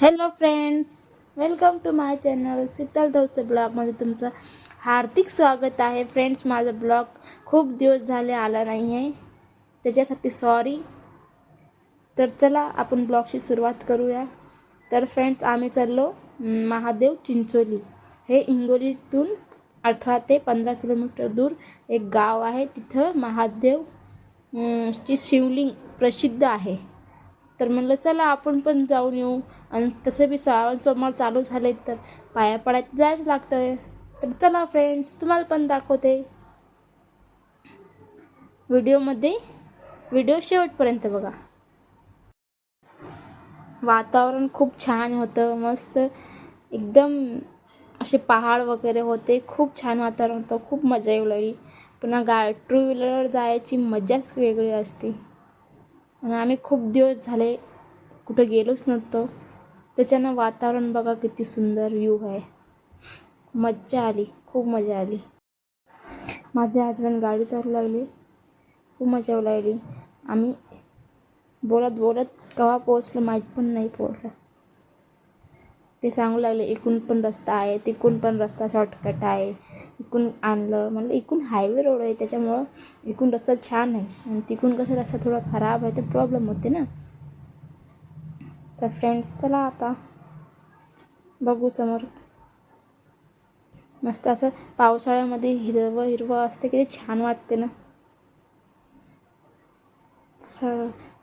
Hello friends welcome to my channel Sheetal Dhavase ब्लॉगमध्ये तुमचं हार्दिक स्वागत आहे. फ्रेंड्स माझा ब्लॉग खूप दिवस झाले आला नाही आहे त्याच्यासाठी सॉरी तर चला आपण ब्लॉगची सुरुवात करूया. तर फ्रेंड्स आम्ही चाललो महादेव चिंचोली. हे इंगोलीतून अठरा ते पंधरा किलोमीटर दूर एक गाव आहे. तिथं महादेव ची शिवलिंग प्रसिद्ध आहे. तर म्हणलं चला आपण पण जाऊन येऊ. आणि तसं बी श्रावण सोमवार चालू झाले तर पाया पडायला जायचं लागतं तर चला फ्रेंड्स तुम्हाला पण दाखवते. व्हिडिओमध्ये व्हिडिओ शेवटपर्यंत बघा. वातावरण खूप छान होतं मस्त. एकदम असे पहाड वगैरे होते खूप छान वातावरण होतं खूप मजा येऊ लागली. पुन्हा गा टू व्हीलरवर जायची मजाच वेगळी असते. आम्ही खूप दिवस झाले कुठं गेलोच नव्हतो. त्याच्यानं वातावरण बघा किती सुंदर व्ह्यू आहे. मज्जा आली खूप मजा आली. माझे हजबंड गाडी चालू लागली खूप मजा येऊ लागली. आम्ही बोलत बोलत केव्हा पोचलो माहीत पण नाही पडलं ते सांगू लागले इकून पण रस्ता आहे तिकून पण रस्ता शॉर्टकट आहे. इकून आणलं. म्हणलं इकून हायवे रोड आहे त्याच्यामुळं इकून रस्ता छान आहे. आणि तिकून कसं रस्ता थोडा खराब आहे ते प्रॉब्लेम होते ना. तर फ्रेंड्स चला आता बघू समोर. मस्त असं पावसाळ्यामध्ये हिरवं हिरवं असते किती छान वाटते ना. स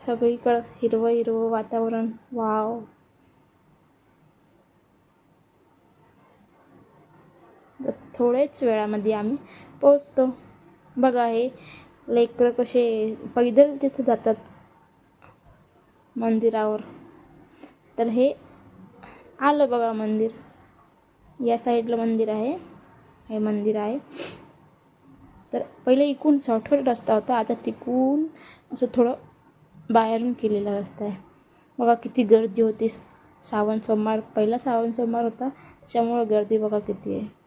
सगळीकडं हिरवं हिरवं वातावरण. वाव थोड्याच वेळामध्ये आम्ही पोचतो बघा हे लेकरं कसे पैदल तिथं जातात मंदिरावर. तर हे आलं बघा मंदिर. या साईडला मंदिर आहे. हे मंदिर आहे. तर पहिले इकून शॉर्टकट रस्ता होता. आता तिकून असं थोडं बाहेरून केलेला रस्ता आहे. बघा किती गर्दी होती. श्रावण सोमवार पहिला श्रावण सोमवार होता. त्याच्यामुळं गर्दी बघा किती आहे.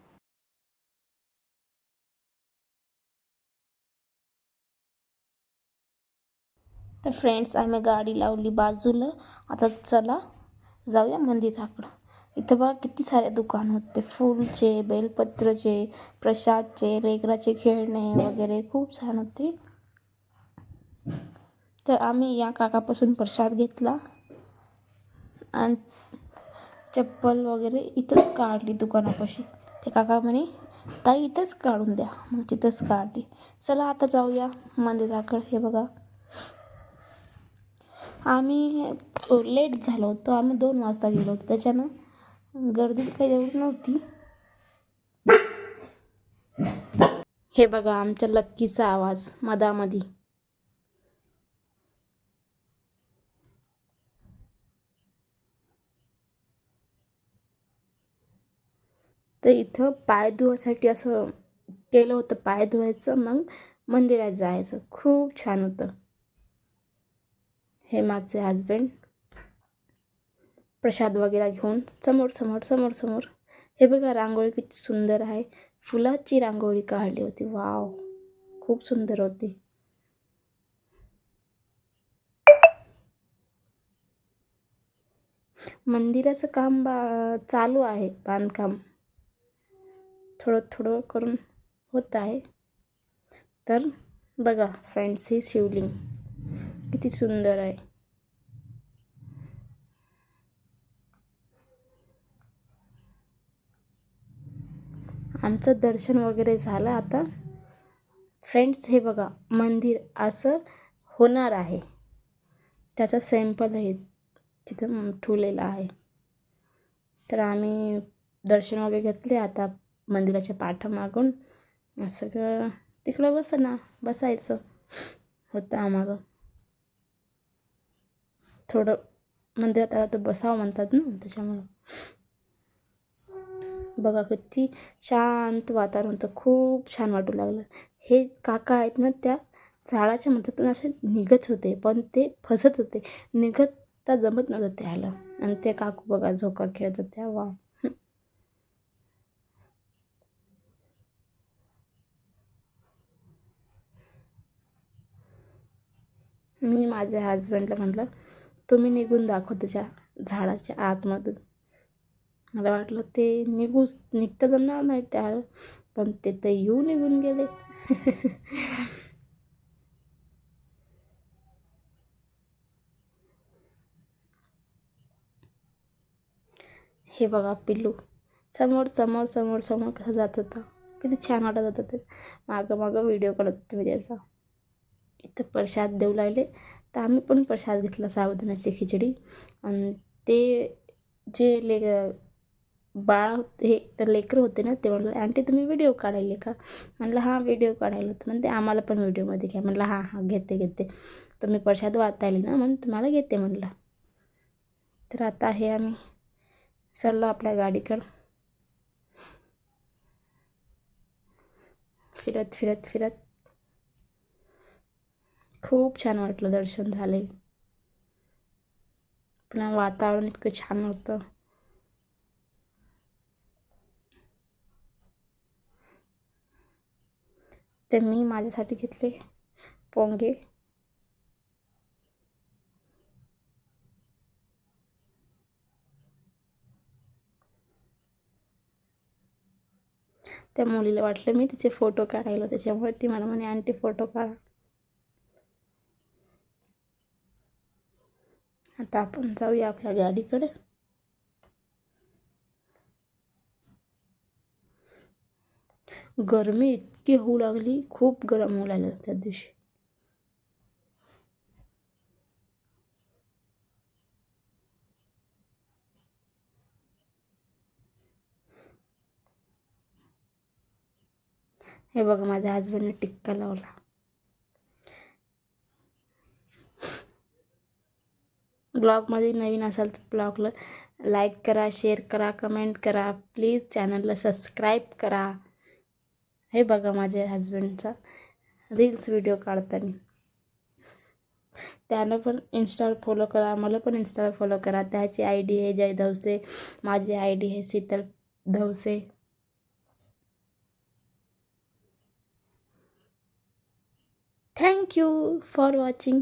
तर फ्रेंड्स आम्ही गाडी लावली बाजूला. आता चला जाऊया मंदिराकडं इथं बघा किती सारे दुकान होते. फूलचे बेलपत्रचे प्रसादचे लेकराचे खेळणे वगैरे खूप छान होते. तर आम्ही या काकापासून प्रसाद घेतला. आणि चप्पल वगैरे इथंच काढली दुकानापाशी. ते काका म्हणे ताई इथंच काढून द्या. मग तिथंच काढली. चला आता जाऊया मंदिराकडे हे बघा. आम्ही लेट झालो होतो. आम्ही दोन वाजता गेलो होतो. त्याच्यानं गर्दी काही एवढी नव्हती. हे बघा आमच्या लक्कीचा आवाज मधामधी तर इथं पाय धुवायसाठी असं केलं होतं पाय धुवायचं. मग मंदिरात जायचं. खूप छान होतं. हे माझे हजबंड प्रसाद वगैरे घेऊन समोर समोर समोर समोर. हे बघा रांगोळी किती सुंदर आहे. फुलाची रांगोळी काढली होती. वाव खूप सुंदर होती. मंदिराचं काम बा चालू आहे बांधकाम. थोडं थोडं करून होत आहे. तर बघा फ्रेंड्स ही शिवलिंग. किती सुंदर आहे. आमचं दर्शन वगैरे झालं आता. फ्रेंड्स हे बघा मंदिर असं होणार आहे. त्याचा सॅम्पल आहे तिथं ठेवलेलं आहे. तर आम्ही दर्शन वगैरे घेतले आता मंदिराच्या पाठामागून. असं ग तिकडं बस ना बसायचं होतं आम्हाला. थोडं मंदिरात आला तर बसावं म्हणतात ना त्याच्यामुळं. बघा किती शांत वातावरण होतं. खूप छान वाटू लागलं. हे काका आहेत ना त्या झाडाच्या मध्यातून असे निघत होते पण ते फसत होते. निघत तर जमत नव्हतं त्याला. आणि ते काकू बघा झोका खेळत होत्या वा. मी माझ्या हजबंडला म्हटलं तुम्ही निघून दाखव त्याच्या झाडाच्या आतमधून. मला वाटलं ते निघूच निघता जमणार नाही त्या पण ते तर येऊ निघून गेले. हे बघा पिल्लू. समोर समोर समोर समोर कसं जात होता. किती छान वाटत होतं ते. मागं मागं व्हिडिओ काढत होते मी त्याचा. इथं प्रसाद देऊ लागले. तर आम्ही पण प्रसाद घेतला साबुदाण्याची खिचडी. आणि ते जे ले बाळ हे लेकरं होते ना ते म्हणलं आंटी तुम्ही व्हिडिओ काढायले का? म्हणलं हां व्हिडिओ काढायला होतं. म्हणते आम्हाला पण व्हिडिओमध्ये घ्या. म्हणलं हां हां घेते घेते. तुम्ही प्रसाद वाटायले ना म्हणून तुम्हाला घेते म्हणलं. तर आता हे आम्ही चाललो आपल्या गाडीकडं. फिरत फिरत फिरत. खूप छान वाटलं दर्शन झाले. पुन्हा वातावरण इतकं छान होतं. ते मी माझ्यासाठी घेतले पोंगे. त्या मुलीला वाटलं मी तिचे फोटो काढायला त्याच्यामुळे ती मला म्हणे आंटी फोटो काढा. आता आपण जाऊया आपल्या गाडीकडे. गरमी इतकी होऊ लागली खूप गरम होऊ लागलं त्या दिवशी. हे बघा माझ्या हजबंडने टिक्का लावला. ब्लॉगमध्ये नवीन असाल तर ब्लॉगला लाईक करा शेअर करा कमेंट करा. प्लीज चॅनलला सबस्क्राईब करा. हे बघा माझ्या हजबंडचा रील्स व्हिडिओ काढताना. त्यानं पण इन्स्टावर फॉलो करा मला पण इन्स्टावर फॉलो करा. त्याची आय डी आहे जय धवसे माझी आय डी आहे Sheetal Dhavase. Thank you for watching